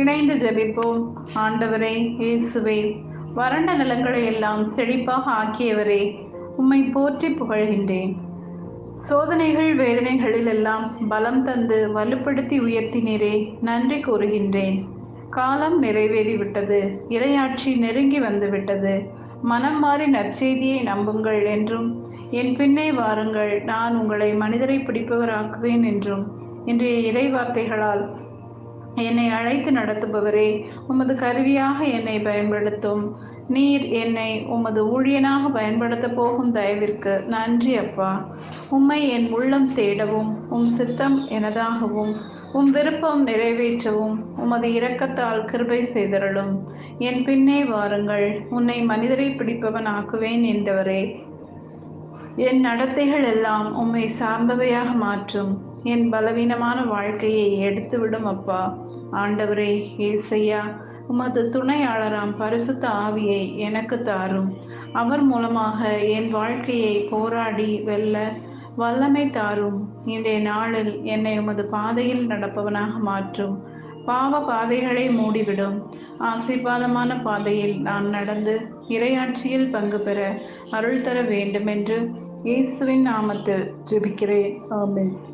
இணைந்து ஜெபிப்போம் ஆண்டவரே இயேசுவே வறண்ட நிலங்களை எல்லாம் செழிப்பாக ஆக்கியவரே உம்மை போற்றி புகழ்கின்றேன். சோதனைகள் வேதனைகளில் எல்லாம் பலம் தந்து வலுப்படுத்தி உயர்த்தினீரே நன்றி கூறுகின்றேன். காலம் நிறைவேறிவிட்டது இரையாட்சி நெருங்கி வந்துவிட்டது. மனம் மாறி நற்செய்தியை நம்புங்கள் என்றும் என் பின்னே வாருங்கள் நான் உங்களை மனிதரை பிடிப்பவராக்குவேன் என்றும் இன்றைய இறை வார்த்தைகளால் என்னை அழைத்து நடத்துபவரே உமது கருவியாக என்னை பயன்படுத்தும். நீர் என்னை உமது ஊழியனாக பயன்படுத்த போகும் தயவிற்கு நன்றி அப்பா. உம்மை என் உள்ளம் தேடவும் உம் சித்தம் எனதாகவும் உம் விருப்பம் நிறைவேற்றவும் உமது இரக்கத்தால் கிருபை செய்தருளும். என் பின்னே வாருங்கள் உன்னை மனிதரை பிடிப்பவன் ஆக்குவேன் என்றவரே. என் நடத்தைகள் எல்லாம் உம்மை சார்ந்தவையாக மாற்றும். என் பலவீனமான வாழ்க்கையை எடுத்துவிடும் அப்பா. ஆண்டவரே ஏசையா உமது துணையாளராம் பரிசுத்த ஆவியை எனக்கு தாரும். அவர் மூலமாக என் வாழ்க்கையை போராடி வெல்ல வல்லமை தாரும். இன்றைய நாளில் என்னை உமது பாதையில் நடப்பவனாக மாற்றும். பாவ பாதைகளை மூடிவிடும். ஆசீர்வாதமான பாதையில் நான் நடந்து இறையாட்சியில் பங்கு பெற அருள் தர வேண்டுமென்று இயேசுவின் நாமத்தில் ஜெபிக்கிறேன். ஆமேன்.